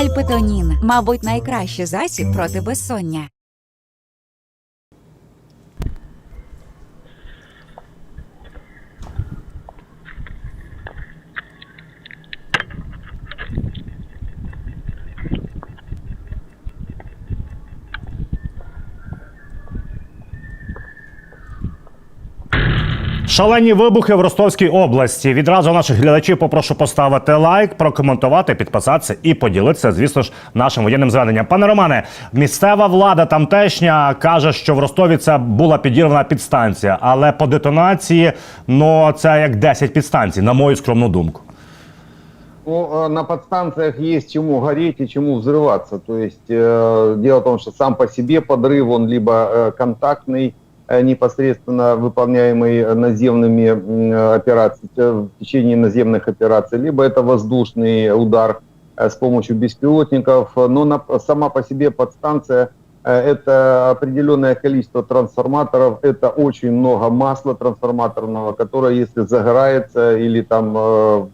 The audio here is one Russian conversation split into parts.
Альпетонін, мабуть, найкращий засіб проти безсоння. Шалені вибухи в Ростовській області. Відразу наших глядачів попрошу поставити лайк, прокоментувати, підписатися і поділитися, звісно ж, нашим воєнним зведенням. Пане Романе, місцева влада тамтешня каже, що в Ростові це була підірвана підстанція, але по детонації ну це як 10 підстанцій, на мою скромну думку. Ну, э, на подстанциях есть чему гореть и чему взрываться. То есть э, дело в том, что сам по себе подрыв, он либо э, контактный, э, непосредственно выполняемый э, наземными э, операциями, э, в течение наземных операций, либо это воздушный удар э, с помощью беспилотников. Но сама по себе подстанция э, это определенное количество трансформаторов, это очень много масла трансформаторного, которое, если загорается или там э,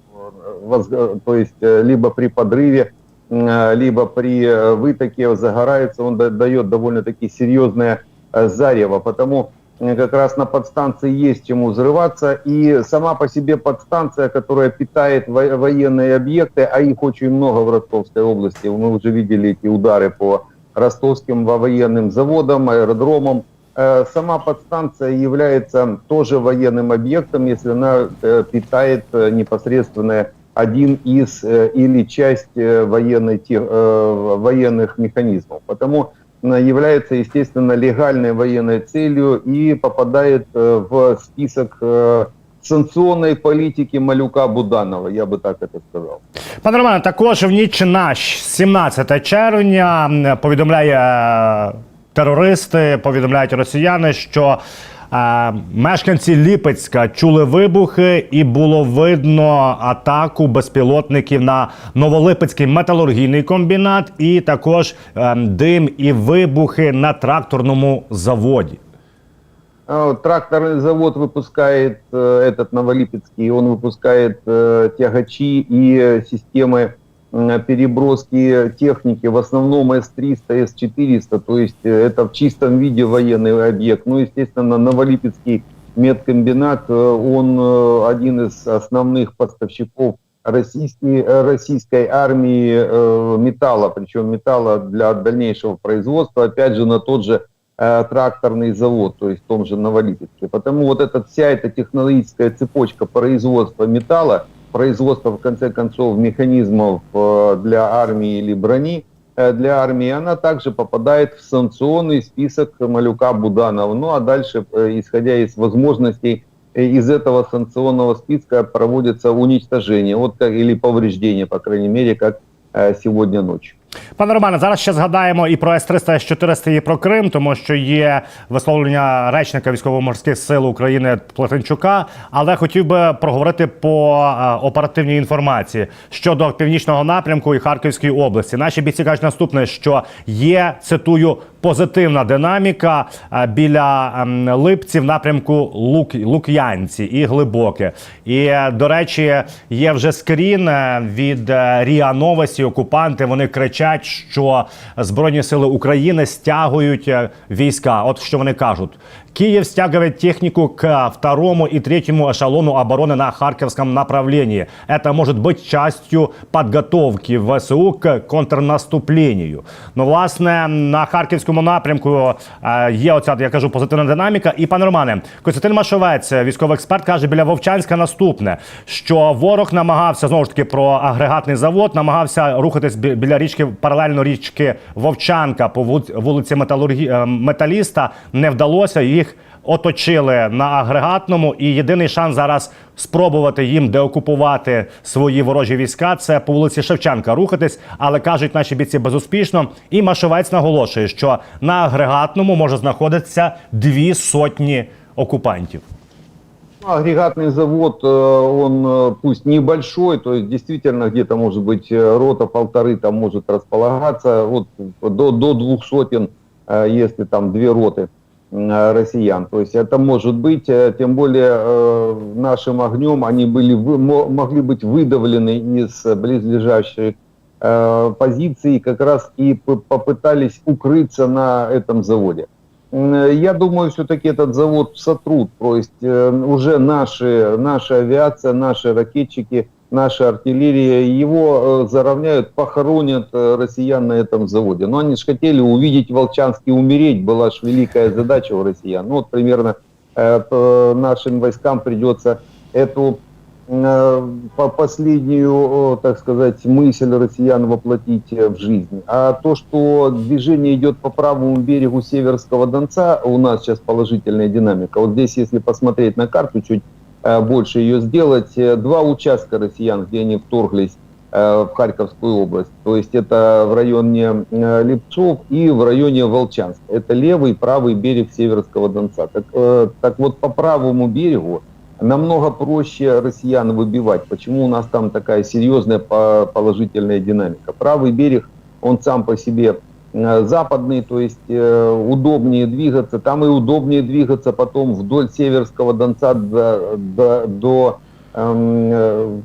то есть э, либо при подрыве, э, либо при э, вытоке загорается, он да- дает довольно-таки серьезное э, зарево. Потому э, как раз на подстанции есть чему взрываться. И сама по себе подстанция, которая питает во- военные объекты, а их очень много в Ростовской области, мы уже видели эти удары по ростовским во- военным заводам, аэродромам, Э, Сама подстанция является тоже военным объектом, если она э, питает э, непосредственно один из э, или часть э, военной, э, военных механизмов. Потому является, естественно, легальной военной целью и попадает э, в список э, санкционной политики Малюка Буданова, я бы так это сказал. Пане Романе, також в ніч на 17 червня м, повідомляє е, терористи, повідомляють росіяни, що е, мешканці Ліпецька чули вибухи, і було видно атаку безпілотників на Новолипецький металургійний комбінат, і також е, дим і вибухи на тракторному заводі. А, вот Тракторный завод выпускает, э, этот Новолипецкий, он выпускает э, тягачи и э, системы м, переброски техники, в основном С-300, С-400, то есть э, это в чистом виде военный объект. Ну, естественно, Новолипецкий медкомбинат, э, он э, один из основных поставщиков российской, российской армии металла, причем металла для дальнейшего производства, опять же, на тот же тракторный завод, то есть в том же Новолипецке. Потому вот эта вся эта технологическая цепочка производства металла, производства, в конце концов, механизмов э, для армии или брони э, для армии, она также попадает в санкционный список Малюка Буданова. Ну а дальше, э, исходя из возможностей, из этого санкционного списка проводится уничтожение вот или повреждение, по крайней мере, как сегодня ночью. Пане Романе, зараз ще згадаємо і про С-300, С-400, і про Крим, тому що є висловлення речника військово-морських сил України Платенчука. Але хотів би проговорити по е, оперативній інформації щодо північного напрямку і Харківської області. Наші бійці кажуть наступне, що є цитую. Позитивна динаміка е, біля липці липців напрямку Лук, Лук'янці і Глибоке. І е, до речі, є вже скрін е, від Ріа Новості. Окупанти вони кричать, що Збройні сили України стягують війська. От що вони кажуть. Киев стягивает технику к второму и третьему эшелону обороны на Харьковском направлении. Это может быть частью подготовки ВСУ к контрнаступлению. Ну, власне, на харківському напрямку е, є оця, я кажу, позитивна динаміка. І пане Романе, Костянтин Машовець, військовий експерт, каже біля Вовчанська наступне: що ворог намагався знову ж таки про агрегатний завод, намагався рухатись бі- біля річки паралельно річки Вовчанка по вулиці- вулиці Металургі... е, Металіста. Не вдалося їх. Оточили на агрегатному, і єдиний шанс зараз спробувати їм деокупувати свої ворожі війська. Це по вулиці Шевченка рухатись, але кажуть наші бійці безуспішно. І Машовець наголошує, що на агрегатному може знаходитися дві сотні окупантів. Ну, Агрегатный завод, э, он э, пусть небольшой, то есть действительно где-то может быть э, рота полторы там может располагаться, вот до, до двух сотен, э, если там две роты э, Россиян. То есть это может быть, э, тем более э, нашим огнем они были, могли быть выдавлены из близлежащих э, позиции как раз и попытались укрыться на этом заводе. Э, Я думаю, все-таки этот завод сотрут, то есть э, уже наши, наша авиация, наши ракетчики, наша артиллерия, его э, заровняют, похоронят э, россиян на этом заводе. Но они же хотели увидеть Волчанск и умереть, была же великая задача у россиян. Ну вот примерно э, нашим войскам придется эту по- последнюю, так сказать, мысль россиян воплотить в жизнь. А то, что движение идет по правому берегу Северского Донца, у нас сейчас положительная динамика. Вот здесь, если посмотреть на карту, чуть больше ее сделать, э, два участка россиян, где они вторглись э, в Харьковскую область. То есть это в районе э, Липцов и в районе Волчанск. Это левый и правый берег Северского Донца. Так, э, так вот, по правому берегу намного проще россиян выбивать. Почему у нас там такая серьезная по- положительная динамика? Правый берег, он сам по себе э, западный, то есть э, удобнее двигаться. Там и удобнее двигаться потом вдоль Северского Донца до, до, до эм,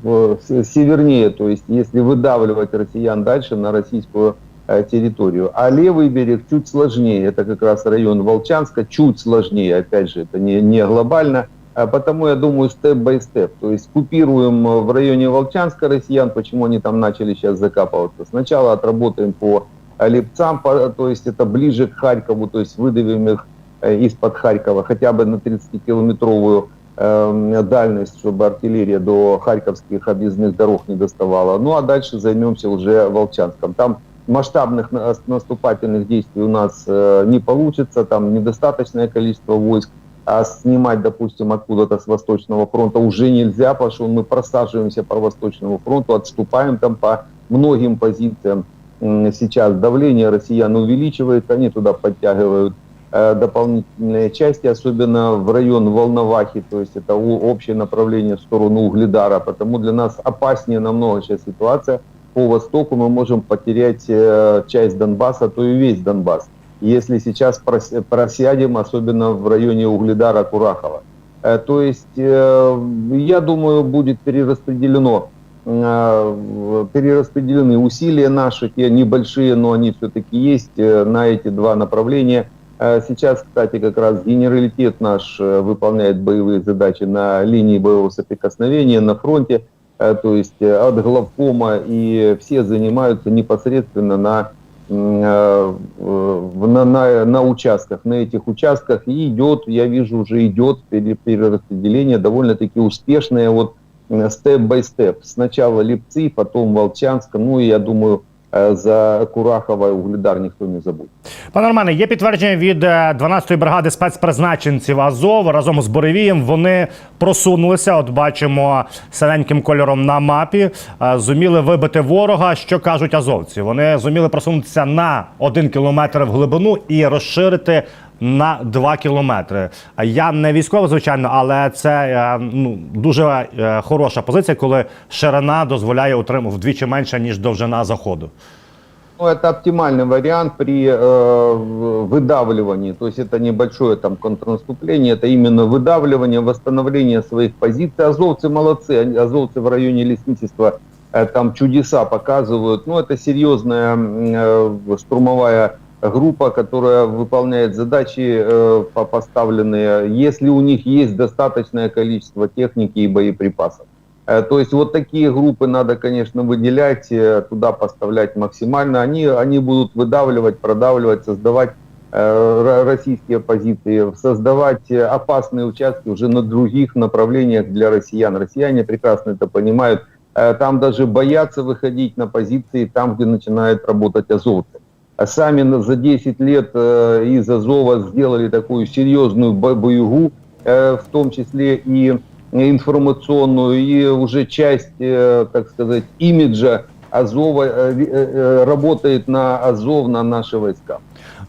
э, севернее, то есть если выдавливать россиян дальше на российскую э, территорию. А левый берег чуть сложнее, это как раз район Волчанска, чуть сложнее, опять же, это не, не глобально, а потому я думаю степ-бай-степ, то есть купируем э, в районе Волчанска россиян, почему они там начали сейчас закапываться. Сначала отработаем по э, Липцам, то есть это ближе к Харькову, то есть выдавим их э, из-под Харькова хотя бы на 30-километровую э, дальность, чтобы артиллерия до харьковских объездных дорог не доставала. Ну а дальше займемся уже Волчанском. Там масштабных на- наступательных действий у нас э, не получится, там недостаточное количество войск, а снимать, допустим, откуда-то с Восточного фронта уже нельзя, потому что мы просаживаемся по Восточному фронту, отступаем там по многим позициям. Сейчас давление россиян увеличивается, они туда подтягивают э, дополнительные части, особенно в район Волновахи, то есть это общее направление в сторону Угледара, потому для нас опаснее намного сейчас ситуация. По востоку мы можем потерять э, часть Донбасса, то и весь Донбасс. Если сейчас прос- просядем, особенно в районе Угледара, Курахова. Э, То есть, я думаю, будет перераспределено перераспределены усилия наши, те небольшие, но они все-таки есть э, на эти два направления. Э, Сейчас, кстати, как раз генералитет наш э, выполняет боевые задачи на линии боевого соприкосновения, на фронте, Э, то есть э, от главкома, и все занимаются непосредственно на, э, на, на, на участках, на этих участках, и идет, я вижу, уже идет пере- перераспределение довольно-таки успешное, вот степ-бай-степ. Сначала Липцы, потом Волчанск, ну и я думаю, э, за Курахова и Угледар ніхто не забуде. Пане Романе, є підтвердження від е, 12-ї бригади спецпризначенців Азов разом з Боревієм. Вони просунулися. От бачимо синеньким кольором на мапі. е, Зуміли вибити ворога. Що кажуть азовці? Вони зуміли просунутися на один кілометр в глибину і розширити На 2 кілометри. А Я не військовий, звичайно, але це е, ну, дуже е, хороша позиція, коли ширина дозволяє утримувати вдвічі менше, ніж довжина заходу. Ну, это оптимальный вариант при э, в- выдавливании. То есть это небольшое там контрнаступление, это именно выдавливание, восстановление своих позиций. Азовцы молодцы, они- азовцы в районе лесничества э, там чудеса показывают. Ну, это серьезная м, э, штурмовая группа, которая выполняет задачи э, по- поставленные, если у них есть достаточное количество техники и боеприпасов. Э, То есть вот такие группы надо, конечно, выделять, э, туда поставлять максимально. Они, они будут выдавливать, продавливать, создавать э, ро- российские позиции, создавать э, опасные участки уже на других направлениях для россиян. Россияне прекрасно это понимают. Э, Там даже боятся выходить на позиции, там, где начинают работать азовцы. А Сами за 10 лет э, из Азова сделали такую серьезную бо- боюгу, э, в том числе и информационную, и уже часть, э, так сказать, имиджа Азова работает на Азов, на наши войска.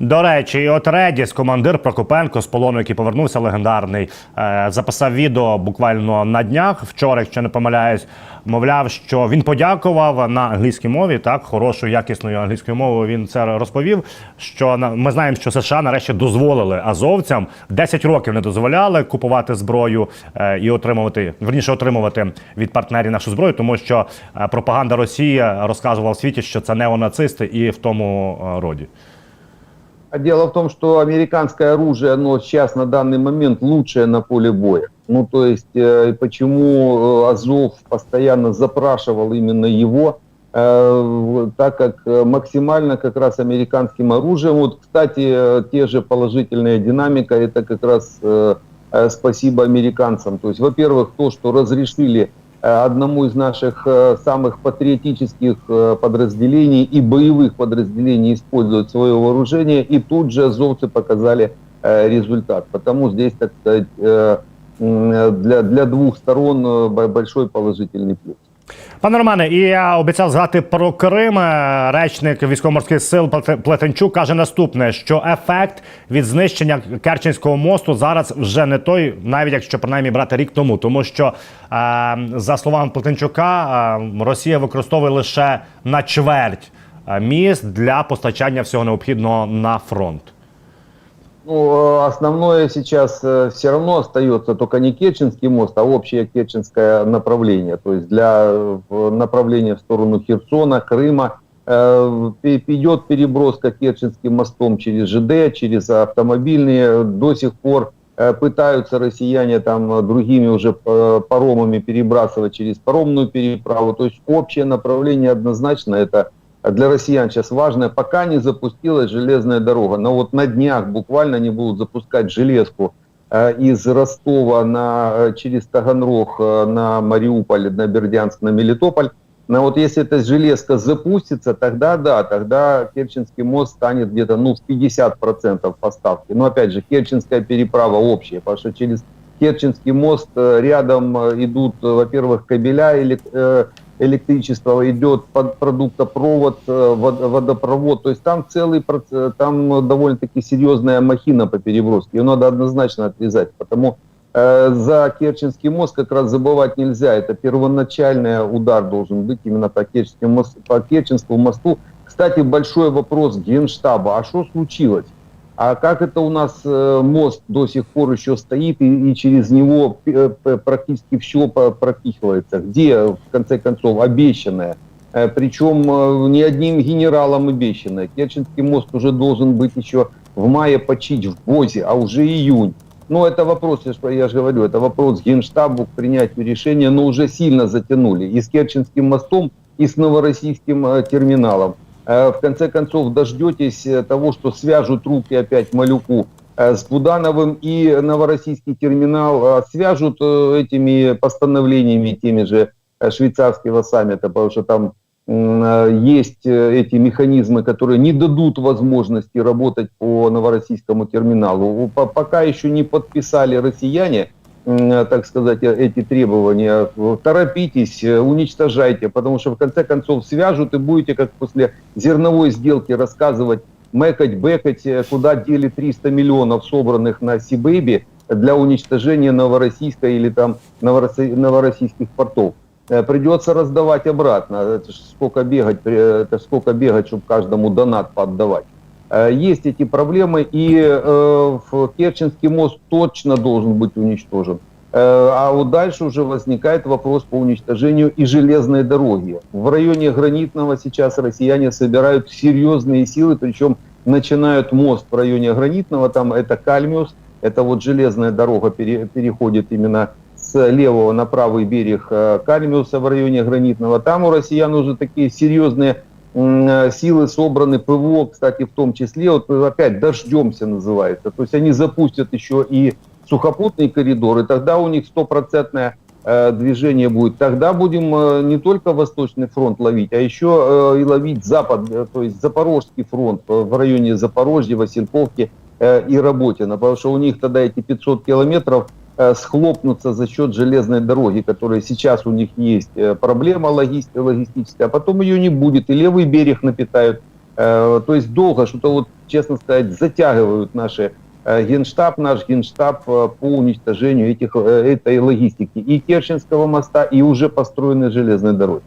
До речі, і от Редіс, командир Прокопенко з полону, який повернувся легендарний, е, записав відео буквально на днях. Вчора, якщо не помиляюсь, мовляв, що він подякував на англійській мові, так хорошою, якісною англійською мовою. Він це розповів. Що ми знаємо, що США нарешті дозволили азовцям 10 років не дозволяли купувати зброю е, і отримувати верніше отримувати від партнерів нашу зброю, тому що е, пропаганда Росії розказувала в світі, що це неонацисти і в тому роді. А дело в том, что американское оружие, оно сейчас на данный момент лучшее на поле боя. Ну, то есть, э, почему э, Азов постоянно запрашивал именно его, э, так как максимально как раз американским оружием. Вот, кстати, те же положительная динамика, это как раз спасибо американцам. То есть, во-первых, то, что разрешили одному из наших э, самых патриотических э, подразделений и боевых подразделений использовать свое вооружение, и тут же азовцы показали э, результат. Потому здесь, так сказать, э, для, для двух сторон э, бо- большой положительный плюс. Пане Романе, і я обіцяв згадати про Крим. Е, Речник військово-морських сил Плете- Плетенчук каже наступне: що ефект від знищення Керченського мосту зараз вже не той, навіть якщо принаймні брати рік тому, тому що е, за словами Плетенчука, е, Росія використовує лише на чверть міст для постачання всього необхідного на фронт. Ну, э, основное сейчас все равно остается только не Керченский мост, а общее Керченское направление. То есть для э, направления в сторону Херсона, Крыма э, идет переброска Керченским мостом через ЖД, через автомобильные. До сих пор э, пытаются россияне там э, другими уже э, паромами перебрасывать через паромную переправу. То есть общее направление однозначно это для россиян сейчас важное, пока не запустилась железная дорога. Но вот на днях буквально они будут запускать железку э, из Ростова на, э, через Таганрог э, на Мариуполь, на Бердянск, на Мелитополь. Но вот если эта железка запустится, тогда да, тогда Керченский мост станет где-то ну, в 50% поставки. Но опять же, Керченская переправа общая, потому что через Керченский мост рядом идут, во-первых, кабеля элек- э, электричества, идет под продуктопровод, э, вод- водопровод. То есть там целый проц- там э, довольно-таки серьезная махина по переброске. Ее надо однозначно отрезать. Потому э, за Керченский мост как раз забывать нельзя. Это первоначальный удар должен быть именно по Керченскому, мос- по Керченскому мосту. Кстати, большой вопрос Генштаба. А что случилось? А как это у нас э, мост до сих пор еще стоит и, и через него э, практически все пропихивается? Где, в конце концов, обещанное? Э, причем не одним генералом обещанное. Керченский мост уже должен быть еще в мае почить в БОЗе, а уже июнь. Ну, это вопрос, я ж- я же говорю, это вопрос Генштабу к принятию решения, но уже сильно затянули. И с Керченским мостом, и с Новороссийским терминалом. Э, В конце концов, дождетесь э, того, что свяжут руки опять Малюку э, с Будановым и Новороссийский терминал э, свяжут этими постановлениями теми же швейцарского саммита, потому что там есть эти механизмы, которые не дадут возможности работать по Новороссийскому терминалу. По- Пока еще не подписали россияне, так сказать, э, эти требования. Торопитесь, э, уничтожайте, потому что в конце концов свяжут и будете, как после зерновой сделки, рассказывать, мэкать, бэкать, э, куда дели 300 миллионов, собранных на Сибэби для уничтожения новороссийской или там новоросси- новороссийских портов. Э, Придется раздавать обратно. Это сколько бегать, э, это сколько бегать, чтобы каждому донат поотдавать. Э, Есть эти проблемы, и э, Керченский мост точно должен быть уничтожен. Э, А вот дальше уже возникает вопрос по уничтожению и железной дороги. В районе Гранитного сейчас россияне собирают серьезные силы, причем начинают мост в районе Гранитного, там это Кальмиус, это вот железная дорога пере- переходит именно с левого на правый берег э, Кальмиуса в районе Гранитного. Там у россиян уже такие серьезные силы собраны, ПВО, кстати, в том числе, вот э, опять дождемся называется. То есть они запустят еще и сухопутный коридор, и тогда у них стопроцентное э, движение будет. Тогда будем э, не только Восточный фронт ловить, а еще э, и ловить Запад, э, то есть Запорожский фронт э, в районе Запорожья, Васильковки э, и Работина, потому что у них тогда эти 500 километров э, схлопнутся за счет железной дороги, которая сейчас у них есть э, проблема логисти- логистическая, а потом ее не будет, и левый берег напитают Э, То есть долго что-то вот, честно сказать, затягивают наши генштаб, наш генштаб по уничтожению этих, этой логистики и Керченского моста, и уже построенной железной дороги.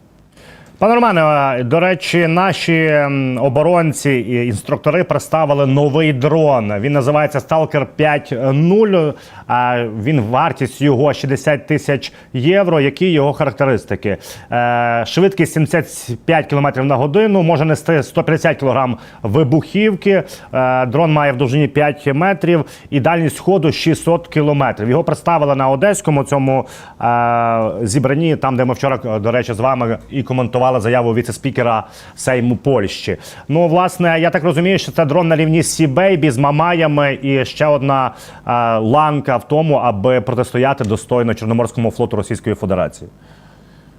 Пане Романе, до речі, наші оборонці і інструктори представили новий дрон. Він називається Stalker 5.0. а Він вартість його 60 тисяч євро. Які його характеристики? Е, Швидкість 75 км на годину, може нести 150 кг вибухівки. Е, Дрон має в довжині 5 метрів і дальність ходу 600 км. Його представили на одеському цьому е, зібранні, там, де ми вчора, е, до речі, з вами і коментували заяву віце-спікера Сейму Польщі. Ну, власне, я так розумію, що це дрон на рівні Сі-Бейбі з мамаями і ще одна е, ланка в тому, аби протистояти достойно Чорноморському флоту Російської Федерації.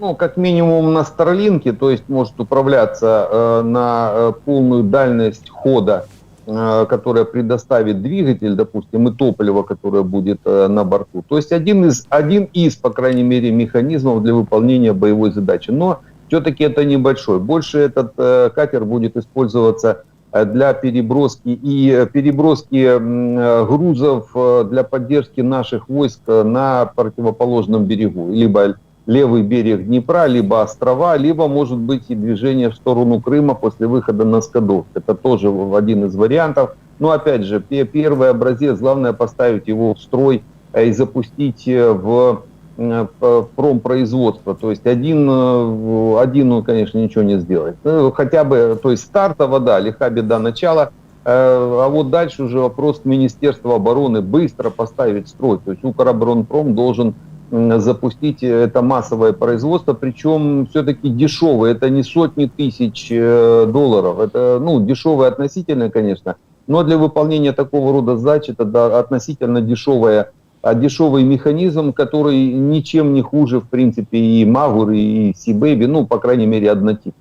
ну, как минимум на Старлинке, то есть может управляться э, на э, полную дальность хода, э, которая предоставит двигатель, допустим, и топливо, которое будет э, на борту. То есть один из, один из, по крайней мере, механизмов для выполнения боевой задачи. Но все-таки это небольшой. Больше этот э, катер будет использоваться э, для переброски и э, переброски э, грузов для поддержки наших войск на противоположном берегу, либо левый берег Днепра, либо острова, либо, может быть, и движение в сторону Крыма после выхода на Скадовск. Это тоже один из вариантов. Но, опять же, пе- первый образец, главное поставить его в строй и запустить в э, п- промпроизводство. То есть один, э, один он, конечно, ничего не сделает. Ну, хотя бы, то есть стартово, да, лиха беда начала, Э, а вот дальше уже вопрос к Министерству обороны быстро поставить строй. То есть Укроборонпром должен м, запустить это массовое производство, причем все-таки дешевое, это не сотни тысяч долларов, это ну, дешевое относительно, конечно, но для выполнения такого рода задач это да, относительно дешевое, дешевый механизм, который ничем не хуже, в принципе, и Магур, и Сибэби, ну, по крайней мере, однотип.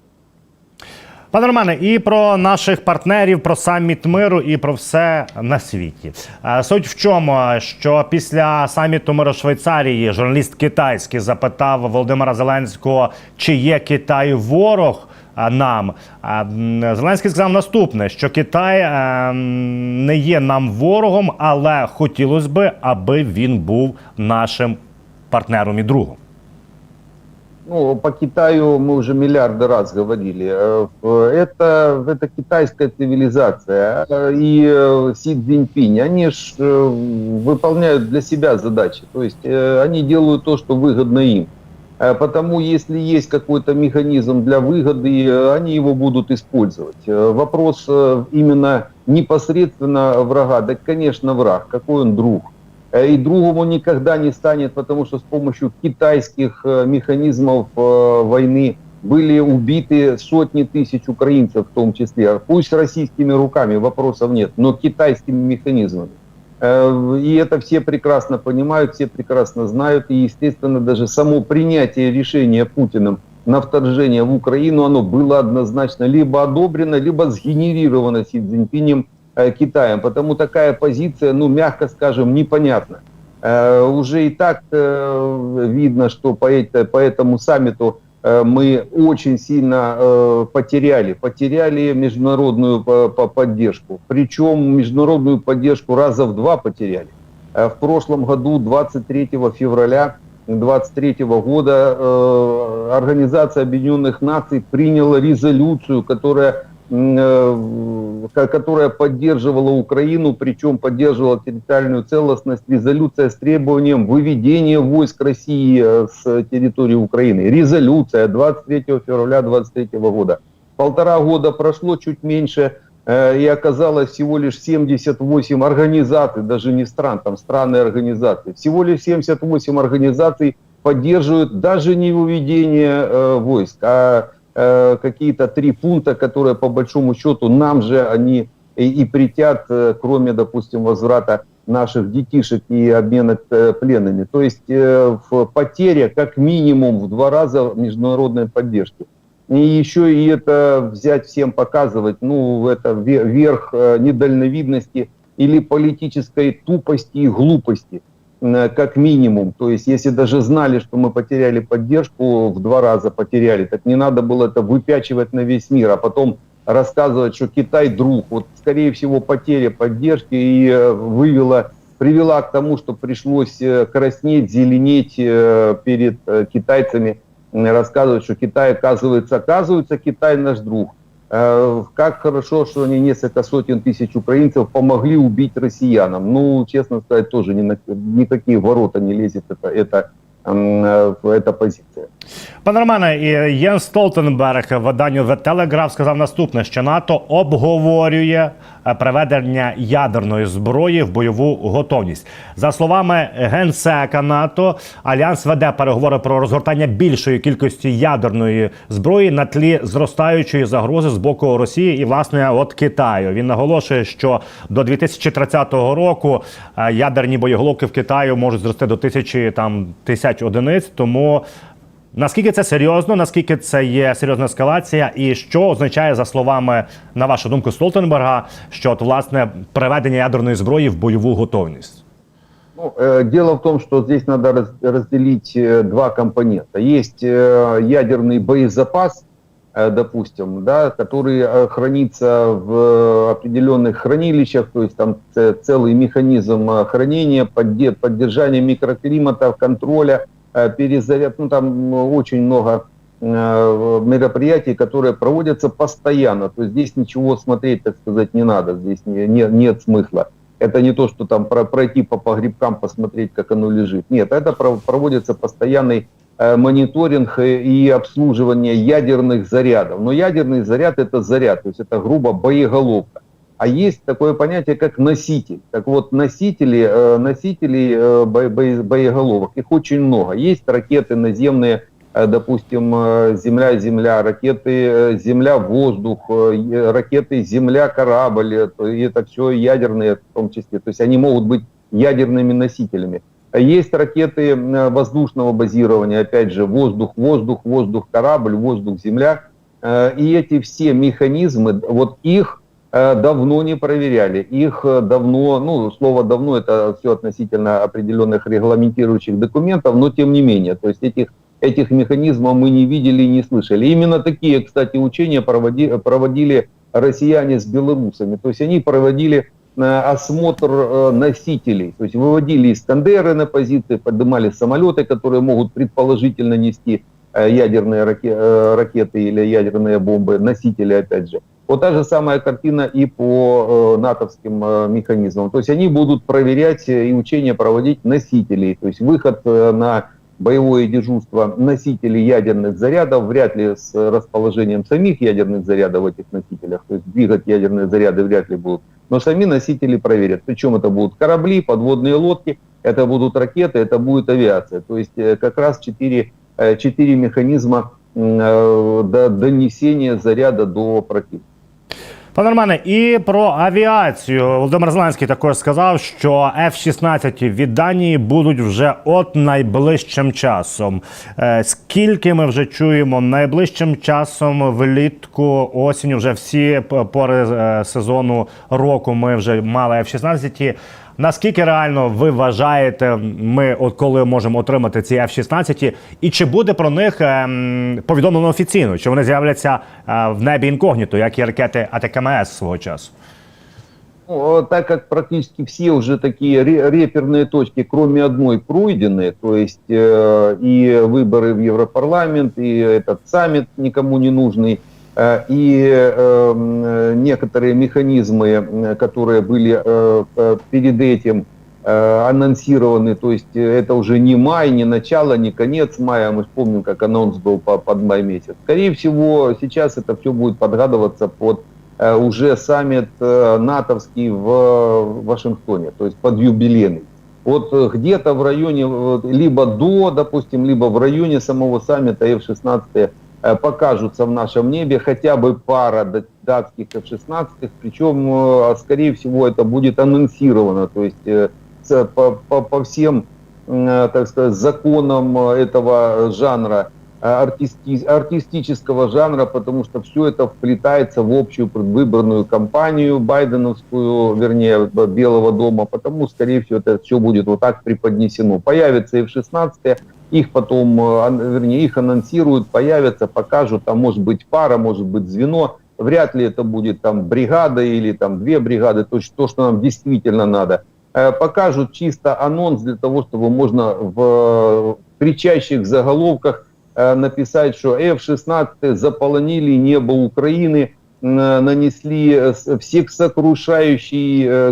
Пане Романе, і про наших партнерів, про саміт миру, і про все на світі. Е, Суть в чому, що після саміту миру Швейцарії журналіст китайський запитав Володимира Зеленського, чи є Китай ворог е, нам. А, м, Зеленський сказав наступне: що Китай е, м, не є нам ворогом, але хотілося би, аби він був нашим партнером і другом. Ну, по Китаю мы уже миллиарды раз говорили. Э, Это, это китайская цивилизация. э, И э, Си Цзиньпинь, они ж э, выполняют для себя задачи. То есть э, они делают то, что выгодно им. Э, Потому если есть какой-то механизм для выгоды, э, они его будут использовать. Э, Вопрос именно непосредственно врага. Да, конечно, враг. Какой он друг? И другом он никогда не станет, потому что с помощью китайских механизмов войны были убиты сотни тысяч украинцев в том числе. Пусть российскими руками, вопросов нет, но китайскими механизмами. Э, И это все прекрасно понимают, все прекрасно знают. И, естественно, даже само принятие решения Путиным на вторжение в Украину, оно было однозначно либо одобрено, либо сгенерировано Си Цзиньпинем э, Китаем. Потому такая позиция, ну, мягко скажем, непонятна. Э, Уже и так видно, что по, это- по этому саммиту мы очень сильно э, потеряли, потеряли международную по- поддержку. Причем международную поддержку раза в два потеряли. Э, В прошлом году, 23 февраля 23 года, э, Организация Объединенных Наций приняла резолюцию, которая э, которая поддерживала Украину, причем поддерживала территориальную целостность, резолюция с требованием выведения войск России э, с территории Украины. Резолюция 23 февраля 23 года. Полтора года прошло, чуть меньше, э, и оказалось всего лишь 78 организаций, даже не стран, там странные организации. Всего лишь 78 организаций поддерживают даже не выведение э, войск, а э, какие-то три пункта, которые по большому счету нам же они и, и притят, э, кроме, допустим, возврата наших детишек и обмена э, пленными. То есть э, в потеря как минимум в два раза международной поддержки. И еще и это взять всем показывать, ну, это ве- верх недальновидности или политической тупости и глупости, как минимум. То есть, если даже знали, что мы потеряли поддержку, в два раза потеряли, так не надо было это выпячивать на весь мир, а потом рассказывать, что Китай друг. Вот, скорее всего, потеря поддержки и э, вывела, привела к тому, что пришлось э, краснеть, зеленеть э, перед э, китайцами, рассказывать, что Китай, оказывается, оказывается, Китай наш друг. Как хорошо, что они несколько сотен тысяч украинцев помогли убить россиянам. Ну, честно сказать, тоже ни на никакие ворота не лезет это, м, э, эта позиция. Пане Романе, Єн Столтенберг в виданню The Telegraph сказав наступне: що НАТО обговорює е, приведення ядерної зброї в бойову готовність. За словами генсека НАТО, альянс веде переговори про розгортання більшої кількості ядерної зброї на тлі зростаючої загрози з боку Росії і власне от Китаю. Він наголошує, що до 2030 року е, ядерні боєголовки в Китаю можуть зрости до тисячі там тисяч одиниць. Тому Наскільки це серйозно? Наскільки це є серйозна ескалація, і що означає за словами на вашу думку Столтенберга, що от власне приведення ядерної зброї в бойову готовність? Ну, э, дело в том, что здесь надо раз- разделить э, два компонента. Есть э, ядерный боезапас, э, допустим, да, который э, хранится в э, определенных хранилищах, то есть там ц- целый механизм э, хранения, подде- поддержания микроклимата, контроля, э, перезаряд, ну там м, очень много э, мероприятий, которые проводятся постоянно. То есть здесь ничего смотреть, так сказать, не надо, здесь не- не- нет смысла. Это не то, что там про- пройти по погребкам, посмотреть, как оно лежит. Нет, это про- проводится постоянный э, мониторинг э, и обслуживание ядерных зарядов. Но ядерный заряд это заряд, то есть это грубо боеголовка. А есть такое понятие, как носитель. Так вот, носители, э, носители э, бо- бо- боеголовок, их очень много. Есть ракеты наземные, э, допустим, Земля-Земля, ракеты Земля-воздух, ракеты Земля-корабль, это все ядерные в том числе. То есть они могут быть ядерными носителями. Есть ракеты воздушного базирования, опять же, воздух, воздух, воздух, корабль, воздух, земля. И эти все механизмы, вот их давно не проверяли. Их э, давно, ну, слово давно это все относительно определенных регламентирующих документов, но тем не менее, то есть этих, этих механизмов мы не видели и не слышали. Именно такие, кстати, учения проводи, проводили россияне с белорусами. То есть они проводили э, осмотр э, носителей, то есть выводили Искандеры на позиции, поднимали самолеты, которые могут предположительно нести э, ядерные раке- э, ракеты или ядерные бомбы, носители, опять же. Вот та же самая картина и по э, натовским э, механизмам. То есть они будут проверять э, и учения проводить носителей. То есть выход э, на боевое дежурство носителей ядерных зарядов, вряд ли с расположением самих ядерных зарядов в этих носителях, то есть двигать ядерные заряды вряд ли будут, но сами носители проверят. Причем это будут корабли, подводные лодки, это будут ракеты, это будет авиация. То есть э, как раз четыре, э, четыре механизма донесения заряда до противника. Пане Романе, і про авіацію Володимир Зеленський також сказав, що F-16 від Данії будуть вже от найближчим часом. Е, Скільки ми вже чуємо найближчим часом влітку осінь вже всі пори е, сезону року ми вже мали F-16. Наскільки реально ви вважаєте, ми от коли можемо отримати ці F-16, і чи буде про них ем, повідомлено офіційно, чи вони з'являться е, в небі інкогніто, як і ракети АТКМС свого часу? Ну, а так как практически все уже такие ре- реперные точки, кроме одной, пройдены, то есть э, и выборы в Европарламент, и этот саммит никому не нужный, э, и э, м, некоторые механизмы, которые были э, э, перед этим э, анонсированы, то есть э, это уже не май, не начало, не конец мая, мы помним, как анонс был по- под май месяц. Скорее всего, сейчас это все будет подгадываться под э, уже саммит э, натовский в э, Вашингтоне, то есть под юбилейный. Вот э, где-то в районе, либо до, допустим, либо в районе самого саммита F-16 э, покажутся в нашем небе хотя бы пара да- датских F-16, причем, э, скорее всего, это будет анонсировано, то есть э, по, по- по всем, э, так сказать, законам э, этого жанра, э, артисти- артистического жанра, потому что все это вплетается в общую предвыборную кампанию байденовскую, вернее, Белого дома, потому, скорее всего, это все будет вот так преподнесено. Появится F-16, их потом, э, вернее, их анонсируют, появятся, покажут, там может быть пара, может быть звено, Вряд ли это будет там бригада или там две бригады, то, то что нам действительно надо. Э, Покажут чисто анонс для того, чтобы можно в кричащих заголовках э, написать, что F-16 заполонили небо Украины, нанесли э,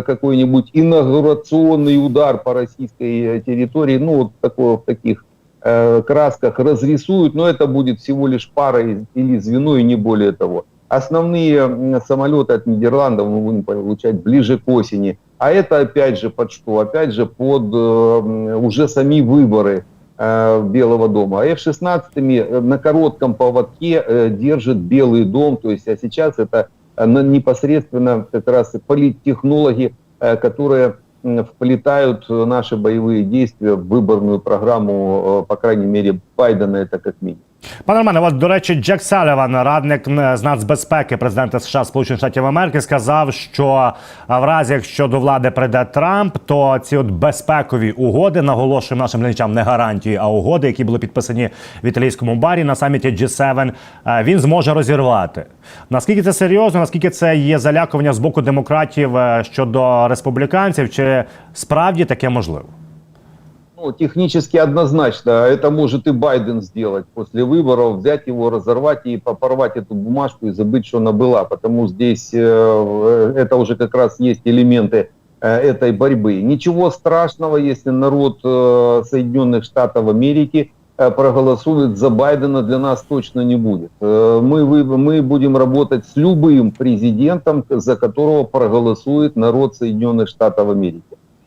какой-нибудь инаугурационный удар по российской территории, ну, вот такое, в таких э, красках разрисуют, но это будет всего лишь пара или звено, и не более того. Основные самолеты от Нидерландов мы будем получать ближе к осени. А это опять же под что? Опять же под э, уже сами выборы э, Белого дома. А F-16 э, на коротком поводке держит Белый дом. То есть, а сейчас это непосредственно как раз политтехнологи, которые вплетают э, наши боевые действия в выборную программу, э, по крайней мере, Байдена, это как минимум. Пане Романе, от, до речі, Джек Саліван, радник з нацбезпеки президента США Сполучених Штатів Америки, сказав, що в разі, якщо до влади прийде Трамп, то ці от безпекові угоди наголошуємо нашим глядачам не гарантії, а угоди, які були підписані в італійському барі на саміті G7, е, він зможе розірвати. Наскільки це серйозно? Наскільки це є залякування з боку демократів е, щодо республіканців? Чи справді таке можливо? Ну, технически однозначно. Это может и Байден сделать после выборов, взять его, разорвать и по- порвать эту бумажку и забыть, что она была. Потому здесь э, это уже как раз есть элементы э, этой борьбы. Ничего страшного, если народ э, Соединенных Штатов Америки э, проголосует за Байдена, для нас точно не будет. Э, Мы, вы- мы будем работать с любым президентом, за которого проголосует народ Соединенных Штатов Америки.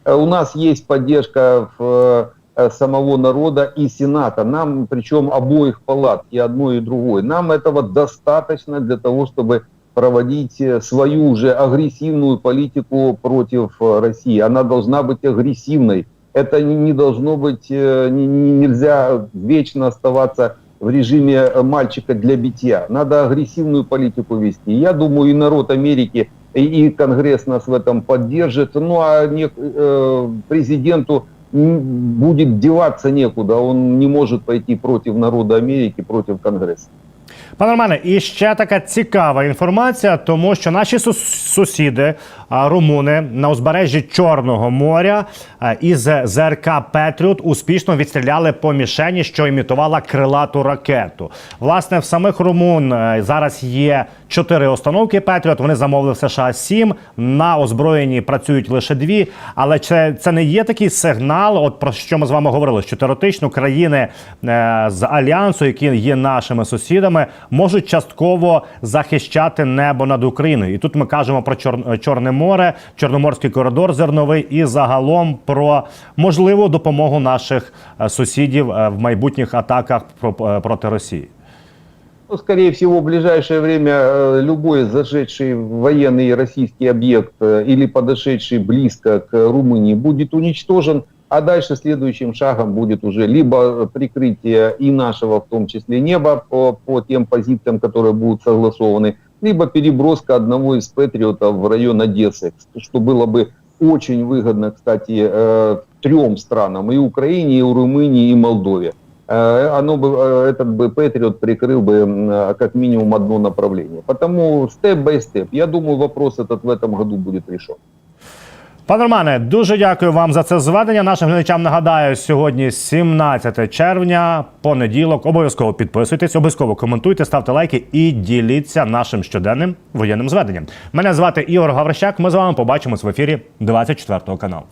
Э, У нас есть поддержка в, э, самого народа и Сената. Нам, причем обоих палат, и одной, и другой. Нам этого достаточно для того, чтобы проводить э, свою уже агрессивную политику против России. Она должна быть агрессивной. Это не, должно быть, не- не- нельзя вечно оставаться в режиме мальчика для битья. Надо агрессивную политику вести. Я думаю, и народ Америки, и, Конгресс нас в этом поддержит. Ну а не, э, президенту будет деваться некуда. Он не может пойти против народа Америки, против Конгресса. Пане Романе, і ще така цікава інформація, тому що наші сусіди, румуни на узбережжі Чорного моря із ЗРК Петріот успішно відстріляли по мішені, що імітувала крилату ракету. Власне, в самих румун е, зараз є чотири установки Петріот. Вони замовили в США сім. На озброєнні працюють лише дві. Але це, це не є такий сигнал, от про що ми з вами говорили, що теоретично країни е, з альянсу, які є нашими сусідами, можуть частково захищати небо над Україною. І тут ми кажемо про Чор... Чорне Чорноморський коридор зерновий і загалом про можливу допомогу наших е, сусідів е, в майбутніх атаках про- е, проти Росії. Ну, скорее всего, в ближайшее время э, любой зашедший военный российский объект э, или подошедший близко к Румынии будет уничтожен, а дальше следующим шагом будет уже либо прикрытие и нашего, в том числе, неба по, по тем позициям, которые будут согласованы, либо переброска одного из патриотов в район Одессы, что было бы очень выгодно, кстати, э, трем странам, и Украине, и Румынии, и Молдове. Э, оно бы, э, этот бы Патриот прикрыл бы как минимум одно направление. Потому степ-бай-степ. Я думаю, вопрос этот в этом году будет решен. Пане Романе, дуже дякую вам за це зведення. Нашим глядачам нагадаю, сьогодні 17 червня, понеділок. Обов'язково підписуйтесь, обов'язково коментуйте, ставте лайки і діліться нашим щоденним воєнним зведенням. Мене звати Ігор Гаврищак. Ми з вами побачимось в ефірі 24 каналу.